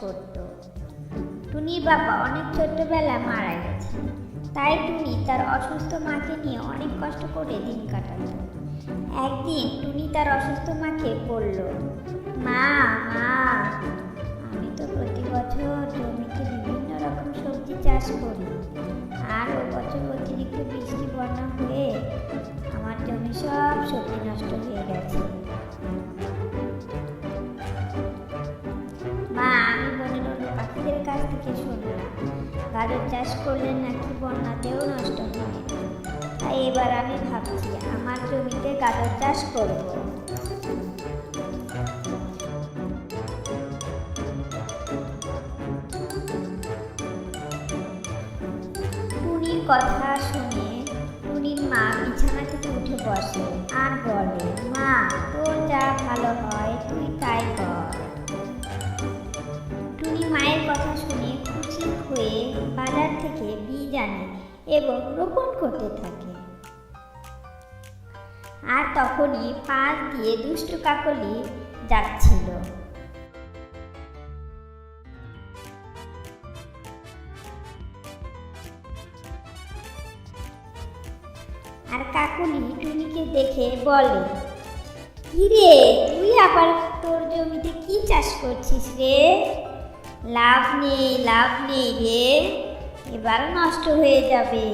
করত। টুনির বাবা অনেক ছোট্টবেলা মারা গেছে। তাই টুনি তার অসুস্থ মাকে নিয়ে অনেক কষ্ট করে দিন কাটাত। একদিন টুনি তার অসুস্থ মাকে বলল, মা মা, আমি তো প্রতি বছর জমিতে বিভিন্ন রকম সবজি চাষ করি। আর ও বছর অতিরিক্ত বৃষ্টি, বন্যা হয়ে আমার জমি সব সবজি নষ্ট হয়ে গেছে। থেকে শুনলাম গাজর চাষ করলে নাকি বন্যাতেও নষ্ট হয়। তাই এবার আমি ভাবছি আমার জমিতে গাজর চাষ করব। টুনির কথা শুনে টুনির মা বিছানা থেকে উঠে বসে। আর বলে, মা, তোর যা ভালো হয়, তুই তাই কর। আনে এবং রোপণ করতে থাকে। আর তখনই পাশ দিয়ে দুষ্টু কাকলি যাচ্ছিল। আর কাকুলি টুনিকে দেখে বলে কিরে তুই আবার তোর জমিতে কি চাষ করছিস রে? লাভ নেই লাভ নেই রে। এবার নষ্ট হয়ে যাবে।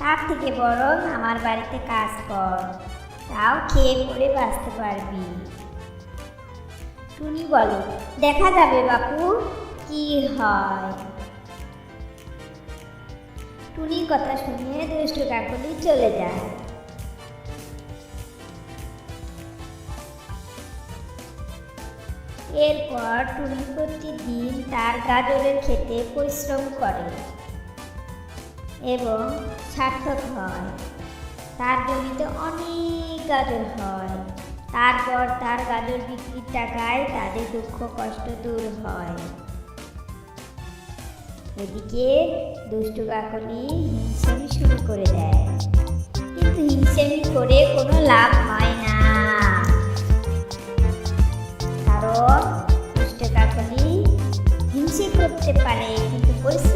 তার থেকে বরং আমার বাড়িতে কাজ কর। তাও খেয়ে পরে বাঁচতে পারবি। টুনি বলে, দেখা যাবে বাপু, কি হয়? টুনির কথা শুনে দুষ্টু কাকুলি চলে যায়। এরপর টুনি প্রতিদিন তার গাজরের খেতে পরিশ্রম করে এবং সার্থক হয়। তার জমিতে অনেক গাজর হয়। তারপর তার গাজর বিক্রির টাকায় তাদের দুঃখ কষ্ট দূর হয়। এদিকে দুষ্টু কাকলি হিংসেমি শুরু করে দেয়। কিন্তু হিংসেমি করে কোনো লাভ কারণ দুষ্ট